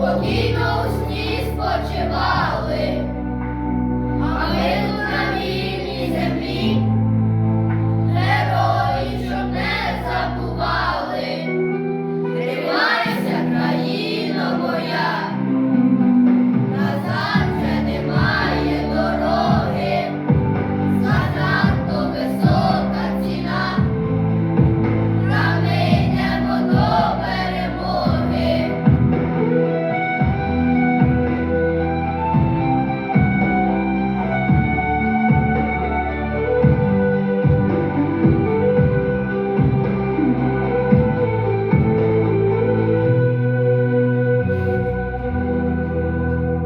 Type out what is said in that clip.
спокійно у сні спочивали.